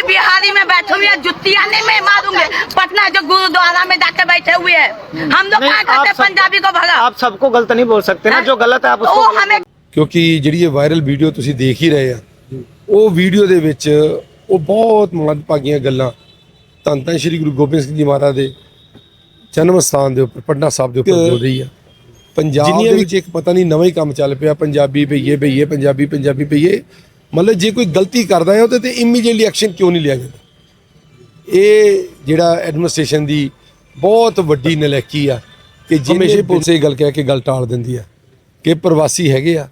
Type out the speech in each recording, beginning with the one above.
भी बिहारी में बैठे हुए हैं जुतिया नहीं मैं मारूंगे पटना जो गुरुद्वारा में जाके बैठे हुए हैं हम लोग नहीं, क्या आप करते सब- पंजाबी को भगा आप सबको गलत नहीं बोल सकते ना जो गलत है आप वो उसको गलत हमें ਕਿਉਂਕਿ ਜਿਹੜੀ ਇਹ ਵਾਇਰਲ ਵੀਡੀਓ ਤੁਸੀਂ ਦੇਖ ਹੀ ਰਹੇ ਆ ਉਹ ਵੀਡੀਓ ਦੇ ਵਿੱਚ ਉਹ ਬਹੁਤ ਮੰਦਭਾਗੀਆਂ ਗੱਲਾਂ ਧੰਨ ਧੰਨ ਸ਼੍ਰੀ ਗੁਰੂ ਗੋਬਿੰਦ ਸਿੰਘ ਜੀ ਮਹਾਰਾਜ ਦੇ ਜਨਮ ਸਥਾਨ ਦੇ ਉੱਪਰ ਪਟਨਾ ਸਾਹਿਬ ਦੇ ਉੱਪਰ ਬੋਲ ਰਹੀ ਆ ਪੰਜਾਬ ਦੇ ਵਿੱਚ ਇੱਕ ਪਤਾ ਨਹੀਂ ਨਵਾਂ ਹੀ ਕੰਮ ਚੱਲ ਪਿਆ ਪੰਜਾਬੀ ਭਈਏ ਭਈਏ ਪੰਜਾਬੀ ਪੰਜਾਬੀ ਭਈਏ ਮਤਲਬ ਜੇ ਕੋਈ ਗਲਤੀ ਕਰਦਾ ਹੈ ਉਹਦੇ ਤੇ ਇਮੀਡੀਏਟਲੀ ਐਕਸ਼ਨ ਕਿਉਂ ਨਹੀਂ ਲਿਆ ਜਾਂਦਾ? ਇਹ ਜਿਹੜਾ ਐਡਮਿਨਿਸਟ੍ਰੇਸ਼ਨ ਦੀ ਬਹੁਤ ਵੱਡੀ ਨਲਾਇਕੀ ਆ ਕਿ ਜਿਵੇਂ ਪੁਲਿਸ ਇਹ ਗੱਲ ਕਹਿ ਕੇ ਗੱਲ ਟਾਲ ਦਿੰਦੀ ਆ ਕਿ ਪ੍ਰਵਾਸੀ ਹੈਗੇ ਆ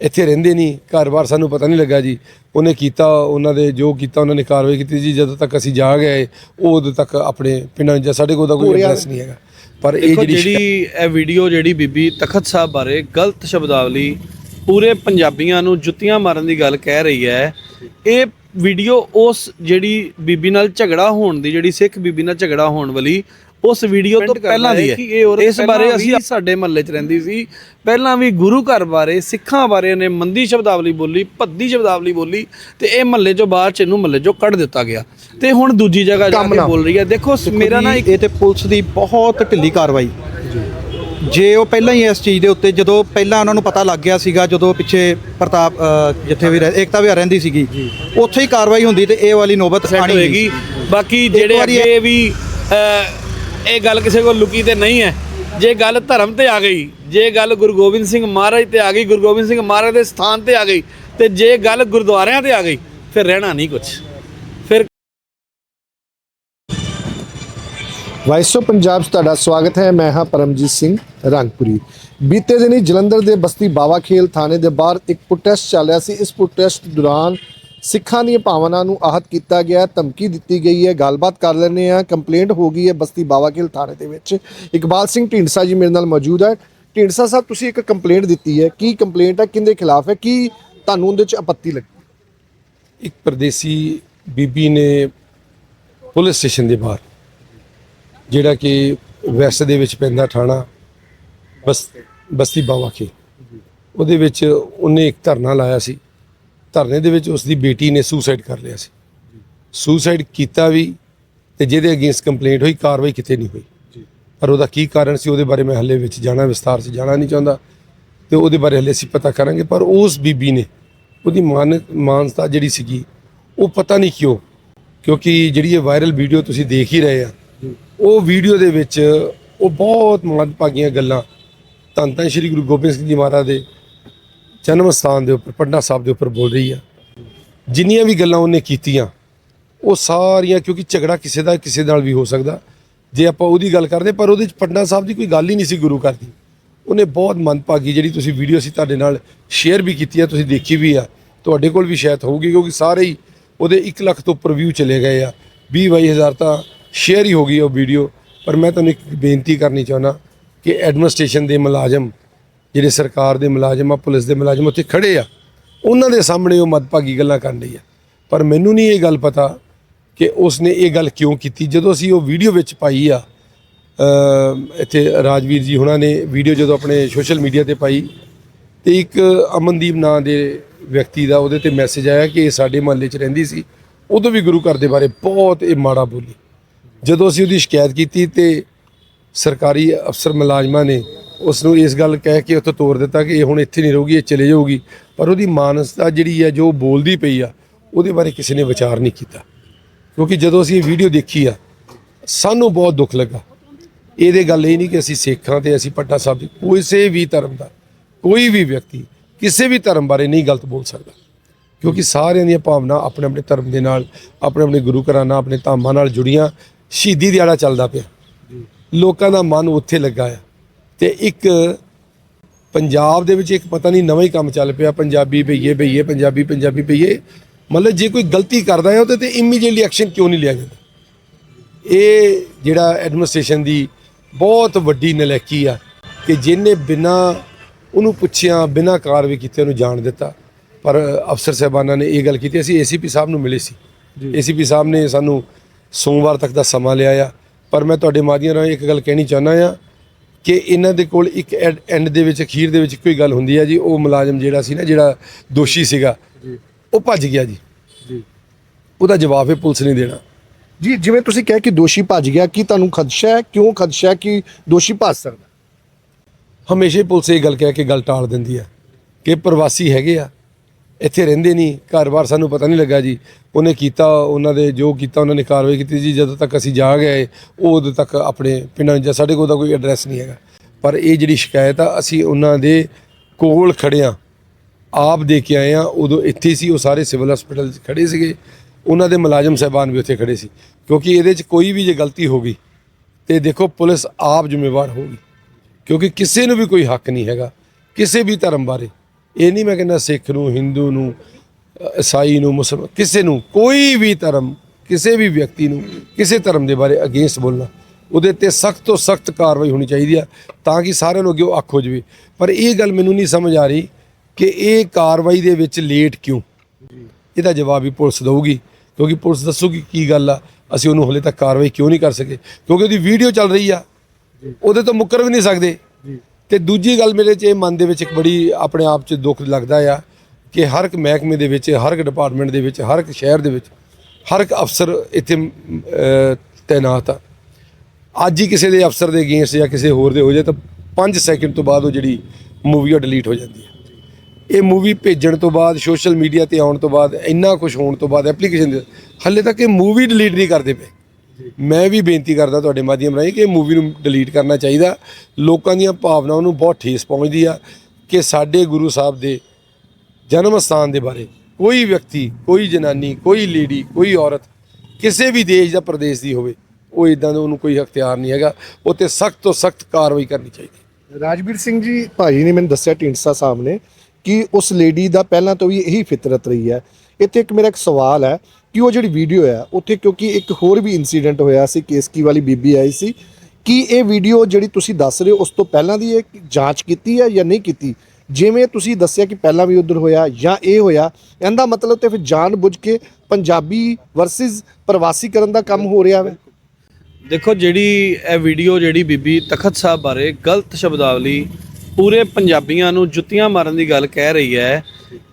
ਇੱਥੇ ਰਹਿੰਦੇ ਨਹੀਂ ਘਰ-ਬਾਰ ਸਾਨੂੰ ਪਤਾ ਨਹੀਂ ਲੱਗਾ ਜੀ। ਉਹਨੇ ਕੀਤਾ ਉਹਨਾਂ ਦੇ ਜੋ ਕੀਤਾ ਉਹਨਾਂ ਨੇ ਕਾਰਵਾਈ ਕੀਤੀ ਜੀ। ਜਦੋਂ ਤੱਕ ਅਸੀਂ ਜਾ ਗਏ ਉਹ ਉਦੋਂ ਤੱਕ ਆਪਣੇ ਪਿੰਡਾਂ 'ਚ ਸਾਡੇ ਕੋਲ ਤਾਂ ਕੋਈ ਐਡਰੈਸ ਨਹੀਂ ਹੈਗਾ। ਪਰ ਇਹ ਜਿਹੜੀ ਇਹ ਵੀਡੀਓ ਜਿਹੜੀ ਬੀਬੀ ਤਖਤ ਸਾਹਿਬ ਬਾਰੇ ਗਲਤ ਸ਼ਬਦਾਵਲੀ ਪੂਰੇ ਪੰਜਾਬੀਆਂ ਨੂੰ ਜੁੱਤੀਆਂ ਮਾਰਨ ਦੀ ਗੱਲ ਕਹਿ ਰਹੀ ਹੈ। ਇਹ ਵੀਡੀਓ ਉਸ ਜਿਹੜੀ ਬੀਬੀ ਨਾਲ ਝਗੜਾ ਹੋਣ ਦੀ ਜਿਹੜੀ ਸਿੱਖ ਬੀਬੀ ਨਾਲ ਝਗੜਾ ਹੋਣ ਵਾਲੀ ਉਸ ਵੀਡੀਓ ਤੋਂ ਪਹਿਲਾਂ ਦੀ ਹੈ ਇਸ ਬਾਰੇ ਅਸੀਂ ਸਾਡੇ ਮਹੱਲੇ 'ਚ ਰਹਿੰਦੀ ਸੀ। ਪਹਿਲਾਂ ਵੀ ਗੁਰੂ ਘਰ ਬਾਰੇ ਸਿੱਖਾਂ ਬਾਰੇ ਉਹਨੇ ਮੰਦੀ ਸ਼ਬਦਾਵਲੀ ਬੋਲੀ ਭੱਦੀ ਸ਼ਬਦਾਵਲੀ ਬੋਲੀ ਤੇ ਇਹ ਮਹੱਲੇ 'ਚੋਂ ਬਾਅਦ 'ਚ ਇਹਨੂੰ ਮਹੱਲੇ 'ਚੋਂ ਕੱਢ ਦਿੱਤਾ ਗਿਆ। ਤੇ ਹੁਣ ਦੂਜੀ ਜਗ੍ਹਾ ਜਾ ਕੇ ਬੋਲ ਰਹੀ ਹੈ। ਦੇਖੋ ਮੇਰਾ ਨਾ ਇੱਕ ਇਹ ਤੇ ਪੁਲਿਸ ਦੀ ਬਹੁਤ ਢਿੱਲੀ ਕਾਰਵਾਈ। ਜੇ ਉਹ ਪਹਿਲਾਂ ਹੀ ਇਸ ਚੀਜ਼ ਦੇ ਉੱਤੇ ਜਦੋਂ ਪਹਿਲਾਂ ਉਹਨਾਂ ਨੂੰ ਪਤਾ ਲੱਗ ਗਿਆ ਸੀਗਾ ਜਦੋਂ ਪਿੱਛੇ ਪ੍ਰਤਾਪ ਅ, ਜਿੱਥੇ ਵੀ ਰਹਿ- ਏਕਤਾ ਵੀ ਰਹਿੰਦੀ ਸੀਗੀ ਉੱਥੇ ਹੀ ਕਾਰਵਾਈ ਹੁੰਦੀ ਤੇ ਇਹ ਵਾਲੀ ਨੌਬਤ ਸੈੱਟ ਆਣੀ ਹੋਏਗੀ। ਬਾਕੀ ਜਿਹੜੇ ਵਾਰੀ ਅੱਗੇ ਵੀ ਇਹ ਗੱਲ ਕਿਸੇ ਕੋਲ ਲੁਕੀ ਤੇ ਨਹੀਂ ਹੈ। ਜੇ ਗੱਲ ਧਰਮ ਤੇ ਆ ਗਈ ਜੇ ਗੱਲ ਗੁਰੂ ਗੋਬਿੰਦ ਸਿੰਘ ਮਹਾਰਾਜ ਤੇ ਆ ਗਈ ਗੁਰੂ ਗੋਬਿੰਦ ਸਿੰਘ ਮਹਾਰਾਜ ਦੇ ਸਥਾਨ ਤੇ ਆ ਗਈ ਤੇ ਜੇ ਗੱਲ ਗੁਰਦੁਆਰਿਆਂ ਤੇ ਆ ਗਈ ਫਿਰ ਰਹਿਣਾ ਨਹੀਂ ਕੁਝ ਵਾਇਸ ਆਫ ਪੰਜਾਬ 'ਚ ਤੁਹਾਡਾ ਸਵਾਗਤ ਹੈ। ਮੈਂ ਹਾਂ ਪਰਮਜੀਤ ਸਿੰਘ ਰੰਗਪੁਰੀ। ਬੀਤੇ ਦਿਨੀ ਜਲੰਧਰ ਦੇ ਬਸਤੀ ਬਾਵਾ ਖੇਲ ਥਾਣੇ ਦੇ ਬਾਹਰ ਇੱਕ ਪ੍ਰੋਟੈਸਟ ਚੱਲ ਰਿਹਾ ਸੀ। ਇਸ ਪ੍ਰੋਟੈਸਟ ਦੌਰਾਨ ਸਿੱਖਾਂ ਦੀਆਂ ਭਾਵਨਾ ਨੂੰ ਆਹਤ ਕੀਤਾ ਗਿਆ ਧਮਕੀ ਦਿੱਤੀ ਗਈ ਹੈ। ਗੱਲਬਾਤ ਕਰ ਲੈਂਦੇ ਆ ਕੰਪਲੇਂਟ ਹੋ ਗਈ ਹੈ ਬਸਤੀ ਬਾਵਾ ਖੇਲ ਥਾਣੇ ਦੇ ਵਿੱਚ। ਇਕਬਾਲ ਸਿੰਘ ਢੀਂਡਸਾ ਜੀ ਮੇਰੇ ਨਾਲ ਮੌਜੂਦ ਹੈ। ਢੀਂਡਸਾ ਸਾਹਿਬ, ਤੁਸੀਂ ਇੱਕ ਕੰਪਲੇਂਟ ਦਿੱਤੀ ਹੈ। ਕੀ ਕੰਪਲੇਂਟ ਹੈ? ਕਿਹਦੇ ਖਿਲਾਫ ਹੈ? ਕੀ ਤੁਹਾਨੂੰ ਉਹਦੇ 'ਚ ਆਪੱਤੀ ਲੱਗੀ? ਇੱਕ ਪਰਦੇਸੀ ਬੀਬੀ ਨੇ ਪੁਲਿਸ ਸਟੇਸ਼ਨ ਦੇ ਬਾਹਰ ਜਿਹੜਾ ਕਿ ਵੈਸਟ ਦੇ ਵਿੱਚ ਪੈਂਦਾ ਥਾਣਾ ਬਸ, ਬਸਤੀ ਬਾਵਾਖੇ ਉਹਦੇ ਵਿੱਚ ਉਹਨੇ ਇੱਕ ਧਰਨਾ ਲਾਇਆ ਸੀ। ਧਰਨੇ ਦੇ ਵਿੱਚ ਉਸ ਦੀ ਬੇਟੀ ਨੇ ਸੁਸਾਈਡ ਕਰ ਲਿਆ ਸੀ। ਸੁਸਾਈਡ ਕੀਤਾ ਵੀ ਤੇ ਜਿਹਦੇ ਅਗੇਂਸਟ ਕੰਪਲੇਂਟ ਹੋਈ, ਕਾਰਵਾਈ ਕਿਤੇ ਨਹੀਂ ਹੋਈ। ਪਰ ਉਹਦਾ ਕੀ ਕਾਰਨ ਸੀ, ਉਹਦੇ ਬਾਰੇ ਮੈਂ ਹੱਲੇ ਵਿੱਚ ਜਾਣਾ ਵਿਸਤਾਰ 'ਚ ਜਾਣਾ ਨਹੀਂ ਚਾਹੁੰਦਾ। ਤੇ ਉਹਦੇ ਬਾਰੇ ਹੱਲੇ ਅਸੀਂ ਪਤਾ ਕਰਾਂਗੇ। ਪਰ ਉਸ ਬੀਬੀ ਨੇ ਉਹਦੀ ਮਾਨ ਮਾਨਸਤਾ ਜਿਹੜੀ ਸੀਗੀ, ਉਹ ਪਤਾ ਨਹੀਂ ਕਿਉਂ, ਕਿਉਂਕਿ ਜਿਹੜੀ ਇਹ ਵਾਇਰਲ ਵੀਡੀਓ ਤੁਸੀਂ ਦੇਖ ਹੀ ਰਹੇ ਆ ਉਹ ਵੀਡੀਓ ਦੇ ਵਿੱਚ ਉਹ ਬਹੁਤ ਮੰਦਭਾਗੀਆਂ ਗੱਲਾਂ ਧੰਨ ਧੰਨ ਸ਼੍ਰੀ ਗੁਰੂ ਗੋਬਿੰਦ ਸਿੰਘ ਜੀ ਮਹਾਰਾਜ ਦੇ ਜਨਮ ਸਥਾਨ ਦੇ ਉੱਪਰ ਪਟਨਾ ਸਾਹਿਬ ਦੇ ਉੱਪਰ ਬੋਲ ਰਹੀ ਆ। ਜਿੰਨੀਆਂ ਵੀ ਗੱਲਾਂ ਉਹਨੇ ਕੀਤੀਆਂ, ਉਹ ਸਾਰੀਆਂ ਕਿਉਂਕਿ ਝਗੜਾ ਕਿਸੇ ਦਾ ਕਿਸੇ ਨਾਲ ਵੀ ਹੋ ਸਕਦਾ। ਜੇ ਆਪਾਂ ਉਹਦੀ ਗੱਲ ਕਰਦੇ, ਪਰ ਉਹਦੇ ਚ ਪਟਨਾ ਸਾਹਿਬ ਦੀ ਕੋਈ ਗੱਲ ਹੀ ਨਹੀਂ ਸੀ ਗੁਰੂ ਘਰ ਦੀ। ਉਹਨੇ ਬਹੁਤ ਮੰਦਭਾਗੀ ਜਿਹੜੀ ਤੁਸੀਂ ਵੀਡੀਓ ਸੀ ਤੁਹਾਡੇ ਨਾਲ ਸ਼ੇਅਰ ਵੀ ਕੀਤੀ ਆ, ਤੁਸੀਂ ਦੇਖੀ ਵੀ ਆ। ਤੁਹਾਡੇ ਕੋਲ ਵੀ ਸ਼ਾਇਦ ਹੋਊਗੀ, ਕਿਉਂਕਿ ਸਾਰੇ ਹੀ ਉਹਦੇ 1 ਲੱਖ ਤੋਂ ਉੱਪਰ ਵਿਊ ਚਲੇ ਗਏ ਆ। 20 22 ਹਜ਼ਾਰ ਤਾਂ ਸ਼ੇਅਰ ਹੀ ਹੋ ਗਈ ਉਹ ਵੀਡੀਓ ਪਰ ਮੈਂ ਤੁਹਾਨੂੰ ਇੱਕ ਬੇਨਤੀ ਕਰਨੀ ਚਾਹੁੰਦਾ ਕਿ ਐਡਮਿਨਿਸਟ੍ਰੇਸ਼ਨ ਦੇ ਮੁਲਾਜ਼ਮ, ਜਿਹੜੇ ਸਰਕਾਰ ਦੇ ਮੁਲਾਜ਼ਮ ਆ, ਪੁਲਿਸ ਦੇ ਮੁਲਾਜ਼ਮ ਉੱਥੇ ਖੜੇ ਆ, ਉਹਨਾਂ ਦੇ ਸਾਹਮਣੇ ਉਹ ਮਦਭਾਗੀ ਗੱਲਾਂ ਕਰਨ ਲਈ ਆ। ਪਰ ਮੈਨੂੰ ਨਹੀਂ ਇਹ ਗੱਲ ਪਤਾ ਕਿ ਉਸਨੇ ਇਹ ਗੱਲ ਕਿਉਂ ਕੀਤੀ। ਜਦੋਂ ਅਸੀਂ ਉਹ ਵੀਡੀਓ ਵਿੱਚ ਪਾਈ ਆ ਇੱਥੇ ਰਾਜਵੀਰ ਜੀ ਹੁਣਾਂ ਨੇ ਵੀਡੀਓ ਜਦੋਂ ਆਪਣੇ ਸੋਸ਼ਲ ਮੀਡੀਆ ਤੇ ਪਾਈ, ਤੇ ਇੱਕ ਅਮਨਦੀਪ ਨਾਂ ਦੇ ਵਿਅਕਤੀ ਦਾ ਉਹਦੇ ਤੇ ਮੈਸੇਜ ਆਇਆ ਕਿ ਇਹ ਸਾਡੇ ਮਹੱਲੇ 'ਚ ਰਹਿੰਦੀ ਸੀ। ਉਦੋਂ ਵੀ ਗੁਰੂ ਘਰ ਦੇ ਬਾਰੇ ਬਹੁਤ ਇਹ ਮਾੜਾ ਬੋਲੀ। ਜਦੋਂ ਅਸੀਂ ਉਹਦੀ ਸ਼ਿਕਾਇਤ ਕੀਤੀ ਤੇ ਸਰਕਾਰੀ ਅਫਸਰ ਮੁਲਾਜ਼ਮਾਂ ਨੇ ਉਸ ਨੂੰ ਇਸ ਗੱਲ ਕਹਿ ਕੇ ਉੱਥੋਂ ਤੋਰ ਦਿੱਤਾ ਕਿ ਇਹ ਹੁਣ ਇੱਥੇ ਨਹੀਂ ਰਹੂਗੀ, ਇਹ ਚਲੇ ਜਾਊਗੀ। ਪਰ ਉਹਦੀ ਮਾਨਸਤਾ ਜਿਹੜੀ ਹੈ ਜੋ ਬੋਲਦੀ ਪਈ ਆ, ਉਹਦੇ ਬਾਰੇ ਕਿਸੇ ਨੇ ਵਿਚਾਰ ਨਹੀਂ ਕੀਤਾ। ਕਿਉਂਕਿ ਜਦੋਂ ਅਸੀਂ ਇਹ ਵੀਡੀਓ ਦੇਖੀ ਆ, ਸਾਨੂੰ ਬਹੁਤ ਦੁੱਖ ਲੱਗਾ। ਇਹਦੇ ਗੱਲ ਇਹ ਨਹੀਂ ਕਿ ਅਸੀਂ ਸਿੱਖਾਂ ਤੇ ਅਸੀਂ ਪੱਟਾ ਸਾਹਿਬ ਦੇ, ਕਿਸੇ ਵੀ ਧਰਮ ਦਾ, ਕੋਈ ਵੀ ਵਿਅਕਤੀ, ਕਿਸੇ ਵੀ ਧਰਮ ਬਾਰੇ ਨਹੀਂ ਗਲਤ ਬੋਲ ਸਕਦਾ। ਕਿਉਂਕਿ ਸਾਰਿਆਂ ਦੀਆਂ ਭਾਵਨਾ ਆਪਣੇ ਆਪਣੇ ਧਰਮ ਦੇ ਨਾਲ, ਆਪਣੇ ਆਪਣੇ ਗੁਰੂ ਘਰਾਂ ਨਾਲ ਆਪਣੇ ਧਾਮਾਂ ਨਾਲ ਜੁੜੀਆਂ। ਸ਼ਹੀਦੀ ਦਿਹਾੜਾ ਚੱਲਦਾ ਪਿਆ। ਲੋਕਾਂ ਦਾ ਮਨ ਉੱਥੇ ਲੱਗਾ ਆ। ਤੇ ਇੱਕ ਪੰਜਾਬ ਦੇ ਵਿੱਚ ਇੱਕ ਪਤਾ ਨਹੀਂ ਨਵਾਂ ਹੀ ਕੰਮ ਚੱਲ ਪਿਆ ਪੰਜਾਬੀ ਭਈਏ ਭਈਏ ਪੰਜਾਬੀ ਪੰਜਾਬੀ ਭਈਏ। ਮਤਲਬ ਜੇ ਕੋਈ ਗਲਤੀ ਕਰਦਾ ਹੈ ਉਹਦੇ ਤੇ ਇਮੀਡੀਏਟਲੀ ਐਕਸ਼ਨ ਕਿਉਂ ਨਹੀਂ ਲਿਆ ਜਾਂਦਾ? ਇਹ ਜਿਹੜਾ ਐਡਮਿਨਿਸਟ੍ਰੇਸ਼ਨ ਦੀ ਬਹੁਤ ਵੱਡੀ ਨਲਾਇਕੀ ਆ ਕਿ ਜਿਹਨੇ ਬਿਨਾ ਉਹਨੂੰ ਪੁੱਛਿਆ ਬਿਨਾ ਕਾਰਵਾਈ ਕੀਤੇ ਉਹਨੂੰ ਜਾਣ ਦਿੱਤਾ। ਪਰ ਅਫਸਰ ਸਾਹਿਬਾਨਾਂ ਨੇ ਇਹ ਗੱਲ ਕੀਤੀ ਅਸੀਂ ਏਸੀਪੀ ਸਾਹਿਬ ਨੂੰ ਮਿਲੇ ਸੀ। ਏਸੀਪੀ ਸਾਹਿਬ ਨੇ ਸਾਨੂੰ ਸੋਮਵਾਰ ਤੱਕ ਦਾ ਸਮਾਂ ਲਿਆ ਆ। ਪਰ ਮੈਂ ਤੁਹਾਡੇ ਮਾਧਿਅਮ ਰਾਹੀਂ ਇੱਕ ਗੱਲ ਕਹਿਣੀ ਚਾਹੁੰਦਾ ਆ ਕਿ ਇਹਨਾਂ ਦੇ ਕੋਲ ਇੱਕ ਐਂਡ ਦੇ ਵਿੱਚ ਅਖੀਰ ਦੇ ਵਿੱਚ ਕੋਈ ਗੱਲ ਹੁੰਦੀ ਹੈ ਜੀ। ਉਹ ਮੁਲਾਜ਼ਮ ਜਿਹੜਾ ਸੀ ਨਾ ਜਿਹੜਾ ਦੋਸ਼ੀ ਸੀਗਾ ਉਹ ਭੱਜ ਗਿਆ ਜੀ। ਉਹਦਾ ਜਵਾਬ ਇਹ ਪੁਲਿਸ ਨਹੀਂ ਦੇਣਾ। ਜੀ ਜਿਵੇਂ ਤੁਸੀਂ ਕਿਹਾ ਕਿ ਦੋਸ਼ੀ ਭੱਜ ਗਿਆ ਕੀ ਤੁਹਾਨੂੰ ਖਦਸ਼ਾ ਹੈ? ਕਿਉਂ ਖਦਸ਼ਾ ਹੈ ਕਿ ਦੋਸ਼ੀ ਭੱਜ ਸਕਦਾ? ਹਮੇਸ਼ਾ ਹੀ ਪੁਲਿਸ ਇਹ ਗੱਲ ਕਹਿ ਕੇ ਗੱਲ ਟਾਲ ਦਿੰਦੀ ਆ ਕਿ ਪ੍ਰਵਾਸੀ ਹੈਗੇ ਆ। ਇੱਥੇ ਰਹਿੰਦੇ ਨਹੀਂ ਘਰ-ਬਾਰ ਸਾਨੂੰ ਪਤਾ ਨਹੀਂ ਲੱਗਾ ਜੀ। ਉਹਨੇ ਕੀਤਾ, ਉਹਨਾਂ ਦੇ ਜੋ ਕੀਤਾ, ਉਹਨਾਂ ਨੇ ਕਾਰਵਾਈ ਕੀਤੀ ਜੀ। ਜਦੋਂ ਤੱਕ ਅਸੀਂ ਜਾ ਗਏ ਉਹ ਉਦੋਂ ਤੱਕ ਆਪਣੇ ਪਿੰਡਾਂ ਜਾਂ ਸਾਡੇ ਕੋਲ ਦਾ ਕੋਈ ਐਡਰੈਸ ਨਹੀਂ ਹੈਗਾ। ਪਰ ਇਹ ਜਿਹੜੀ ਸ਼ਿਕਾਇਤ ਆ, ਅਸੀਂ ਉਹਨਾਂ ਦੇ ਕੋਲ ਖੜਿਆ ਆਪ ਦੇ ਕੇ ਆਏ ਆ, ਉਦੋਂ ਇੱਥੇ ਸੀ, ਉਹ ਸਾਰੇ ਸਿਵਲ ਹਸਪੀਟਲ 'ਚ ਖੜੇ ਸੀਗੇ। ਉਹਨਾਂ ਦੇ ਮੁਲਾਜ਼ਮ ਸਾਹਿਬਾਨ ਵੀ ਉੱਥੇ ਖੜੇ ਸੀ। ਕਿਉਂਕਿ ਇਹਦੇ 'ਚ ਕੋਈ ਵੀ ਜੇ ਗਲਤੀ ਹੋ ਗਈ, ਤੇ ਦੇਖੋ ਪੁਲਿਸ ਆਪ ਜ਼ਿੰਮੇਵਾਰ ਹੋਗੀ ਕਿਉਂਕਿ ਕਿਸੇ ਨੂੰ ਵੀ ਕੋਈ ਹੱਕ ਨਹੀਂ ਹੈਗਾ, ਕਿਸੇ ਵੀ ਧਰਮ ਬਾਰੇ। ਇਹ ਨਹੀਂ ਮੈਂ ਕਹਿੰਦਾ ਸਿੱਖ ਨੂੰ ਹਿੰਦੂ ਨੂੰ ਈਸਾਈ ਨੂੰ ਮੁਸਲਮਾਨ ਕਿਸੇ ਨੂੰ ਕੋਈ ਵੀ ਧਰਮ ਕਿਸੇ ਵੀ ਵਿਅਕਤੀ ਨੂੰ ਕਿਸੇ ਧਰਮ ਦੇ ਬਾਰੇ ਅਗੇਂਸਟ ਬੋਲਣਾ ਉਹਦੇ ਤੇ ਸਖਤ ਤੋਂ ਸਖਤ ਕਾਰਵਾਈ ਹੋਣੀ ਚਾਹੀਦੀ ਆ ਤਾਂ ਕਿ ਸਾਰਿਆਂ ਨੂੰ ਅੱਗੇ ਉਹ ਅੱਖ ਹੋ ਜਾਵੇ। ਪਰ ਇਹ ਗੱਲ ਮੈਨੂੰ ਨਹੀਂ ਸਮਝ ਆ ਰਹੀ ਕਿ ਇਹ ਕਾਰਵਾਈ ਦੇ ਵਿੱਚ ਲੇਟ ਕਿਉਂ? ਇਹਦਾ ਜਵਾਬ ਵੀ ਪੁਲਿਸ ਦਊਗੀ ਕਿਉਂਕਿ ਪੁਲਿਸ ਦੱਸੂਗੀ ਕੀ ਗੱਲ ਆ ਅਸੀਂ ਉਹਨੂੰ ਹਲੇ ਤੱਕ ਕਾਰਵਾਈ ਕਿਉਂ ਨਹੀਂ ਕਰ ਸਕੇ ਕਿਉਂਕਿ ਉਹਦੀ ਵੀਡੀਓ ਚੱਲ ਰਹੀ ਆ ਉਹਦੇ ਤੋਂ ਮੁੱਕਰ ਵੀ ਨਹੀਂ ਸਕਦੇ। ਤੇ ਦੂਜੀ ਗੱਲ ਮੇਰੇ 'ਚ ਇਹ ਮਨ ਦੇ ਵਿੱਚ ਇੱਕ ਬੜੀ ਆਪਣੇ ਆਪ 'ਚ ਦੁੱਖ ਲੱਗਦਾ ਆ ਕਿ ਹਰ ਇੱਕ ਮਹਿਕਮੇ ਦੇ ਵਿੱਚ ਹਰ ਇੱਕ ਡਿਪਾਰਟਮੈਂਟ ਦੇ ਵਿੱਚ ਹਰ ਇੱਕ ਸ਼ਹਿਰ ਦੇ ਵਿੱਚ ਹਰ ਇੱਕ ਅਫਸਰ ਇੱਥੇ ਅਹ, ਤੈਨਾਤ ਆ। ਅੱਜ ਹੀ ਕਿਸੇ ਦੇ ਅਫਸਰ ਦੇ ਅਗੇਂਸਟ ਜਾਂ ਕਿਸੇ ਹੋਰ ਦੇ ਹੋ ਜਾਏ ਤਾਂ 5 ਸੈਕਿੰਡ ਤੋਂ ਬਾਅਦ ਉਹ ਜਿਹੜੀ ਮੂਵੀ ਉਹ ਡਿਲੀਟ ਹੋ ਜਾਂਦੀ ਹੈ ਇਹ ਮੂਵੀ ਭੇਜਣ ਤੋਂ ਬਾਅਦ ਸੋਸ਼ਲ ਮੀਡੀਆ ਤੇ ਆਉਣ ਤੋਂ ਬਾਅਦ ਇੰਨਾ ਕੁਝ ਹੋਣ ਤੋਂ ਬਾਅਦ ਐਪਲੀਕੇਸ਼ਨ ਦੇ ਹੱਲੇ ਤੱਕ ਇਹ ਮੂਵੀ ਡਿਲੀਟ ਨਹੀਂ ਕਰਦੇ ਪਏ। ਮੈਂ ਵੀ ਬੇਨਤੀ ਕਰਦਾ ਤੁਹਾਡੇ ਮਾਧਿਅਮ ਰਾਹੀਂ ਕਿ ਮੂਵੀ ਨੂੰ ਡਿਲੀਟ ਕਰਨਾ ਚਾਹੀਦਾ। ਲੋਕਾਂ ਦੀਆਂ ਭਾਵਨਾਵਾਂ ਨੂੰ ਬਹੁਤ ਠੇਸ ਪਹੁੰਚਦੀ ਆ ਕਿ ਸਾਡੇ ਗੁਰੂ ਸਾਹਿਬ ਦੇ ਜਨਮ ਸਥਾਨ ਦੇ ਬਾਰੇ ਕੋਈ ਵਿਅਕਤੀ, ਕੋਈ ਜਨਾਨੀ, ਕੋਈ ਲੇਡੀ, ਕੋਈ ਔਰਤ ਕਿਸੇ ਵੀ ਦੇਸ਼ ਦਾ ਪ੍ਰਦੇਸ਼ ਦੀ ਹੋਵੇ, ਉਹ ਇਦਾਂ ਦਾ ਉਹਨੂੰ ਕੋਈ ਅਖਤਿਆਰ ਨਹੀਂ ਹੈਗਾ। ਉਹ ਤੇ ਸਖਤ ਤੋਂ ਸਖਤ ਕਾਰਵਾਈ ਕਰਨੀ ਚਾਹੀਦੀ। ਰਾਜਵੀਰ ਸਿੰਘ ਜੀ ਭਾਜੀ ਨੇ ਮੈਨੂੰ ਦੱਸਿਆ ਢੀਂਡਸਾ ਸਾਹਿਬ ਨੇ ਕਿ ਉਸ ਲੇਡੀ ਦਾ ਪਹਿਲਾਂ ਤੋਂ ਵੀ ਇਹੀ ਫਿਤਰਤ ਰਹੀ ਹੈ। ਇੱਥੇ ਇੱਕ ਮੇਰਾ ਇੱਕ ਸਵਾਲ ਹੈ ਕਿ ਉਹ ਜਿਹੜੀ ਵੀਡੀਓ ਹੈ ਉੱਥੇ ਕਿਉਂਕਿ ਇੱਕ ਹੋਰ ਵੀ ਇਨਸੀਡੈਂਟ ਹੋਇਆ ਸੀ, ਕੇਸਕੀ ਵਾਲੀ ਬੀਬੀ ਆਈ ਸੀ। ਕਿ ਇਹ ਵੀਡੀਓ ਜਿਹੜੀ ਤੁਸੀਂ ਦੱਸ ਰਹੇ ਹੋ, ਉਸ ਤੋਂ ਪਹਿਲਾਂ ਦੀ ਇਹ ਜਾਂਚ ਕੀਤੀ ਹੈ ਜਾਂ ਨਹੀਂ ਕੀਤੀ? ਜਿਵੇਂ ਤੁਸੀਂ ਦੱਸਿਆ ਕਿ ਪਹਿਲਾਂ ਵੀ ਉਧਰ ਹੋਇਆ ਜਾਂ ਇਹ ਹੋਇਆ, ਇਹਦਾ ਮਤਲਬ ਤੇ ਫਿਰ ਜਾਣ ਬੁੱਝ ਕੇ ਪੰਜਾਬੀ ਵਰਸਸ ਪ੍ਰਵਾਸੀ ਕਰਨ ਦਾ ਕੰਮ ਹੋ ਰਿਹਾ ਹੈ ਦੇਖੋ, ਜਿਹੜੀ ਇਹ ਵੀਡੀਓ ਜਿਹੜੀ ਬੀਬੀ ਤਖਤ ਸਾਹਿਬ ਬਾਰੇ ਗਲਤ ਸ਼ਬਦਾਵਲੀ ਪੂਰੇ ਪੰਜਾਬੀਆਂ ਨੂੰ ਜੁੱਤੀਆਂ ਮਾਰਨ ਦੀ ਗੱਲ ਕਹਿ ਰਹੀ ਹੈ,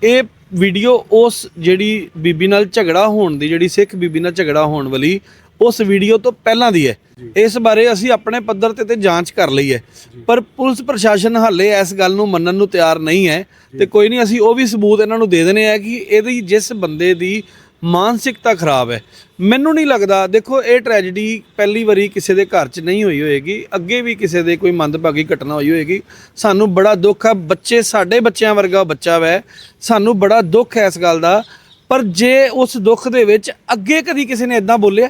ਇਹ ਵੀਡੀਓ ਉਸ ਜਿਹੜੀ ਬੀਬੀ ਨਾਲ ਝਗੜਾ ਹੋਣ ਦੀ ਜਿਹੜੀ ਸਿੱਖ ਬੀਬੀ ਨਾਲ ਝਗੜਾ ਹੋਣ ਵਾਲੀ ਉਸ ਵੀਡੀਓ ਤੋਂ ਪਹਿਲਾਂ ਦੀ ਹੈ। ਇਸ ਬਾਰੇ ਅਸੀਂ ਆਪਣੇ ਪੱਧਰ ਤੇ ਤੇ ਜਾਂਚ ਕਰ ਲਈ ਹੈ। ਪਰ ਪੁਲਿਸ ਪ੍ਰਸ਼ਾਸਨ ਹਾਲੇ ਇਸ ਗੱਲ ਨੂੰ ਮੰਨਣ ਨੂੰ ਤਿਆਰ ਨਹੀਂ ਹੈ। ਤੇ ਕੋਈ ਨਹੀਂ ਅਸੀਂ ਉਹ ਵੀ ਸਬੂਤ ਇਹਨਾਂ ਨੂੰ ਦੇ ਦੇਣੇ ਆ ਕਿ ਇਹਦੀ ਜਿਸ ਬੰਦੇ ਦੀ ਮਾਨਸਿਕਤਾ ਖਰਾਬ ਹੈ। ਮੈਨੂੰ ਨਹੀਂ ਲੱਗਦਾ, ਦੇਖੋ ਇਹ ਟ੍ਰੈਜੇਡੀ ਪਹਿਲੀ ਵਾਰੀ ਕਿਸੇ ਦੇ ਘਰ 'ਚ ਨਹੀਂ ਹੋਈ ਹੋਏਗੀ, ਅੱਗੇ ਵੀ ਕਿਸੇ ਦੇ ਕੋਈ ਮੰਦਭਾਗੀ ਘਟਨਾ ਹੋਈ ਹੋਏਗੀ। ਸਾਨੂੰ ਬੜਾ ਦੁੱਖ ਆ, ਬੱਚੇ ਸਾਡੇ ਬੱਚਿਆਂ ਵਰਗਾ ਬੱਚਾ ਵੈ, ਸਾਨੂੰ ਬੜਾ ਦੁੱਖ ਹੈ ਇਸ ਗੱਲ ਦਾ। ਪਰ ਜੇ ਉਸ ਦੁੱਖ ਦੇ ਵਿੱਚ ਅੱਗੇ ਕਦੀ ਕਿਸੇ ਨੇ ਇਦਾਂ ਬੋਲਿਆ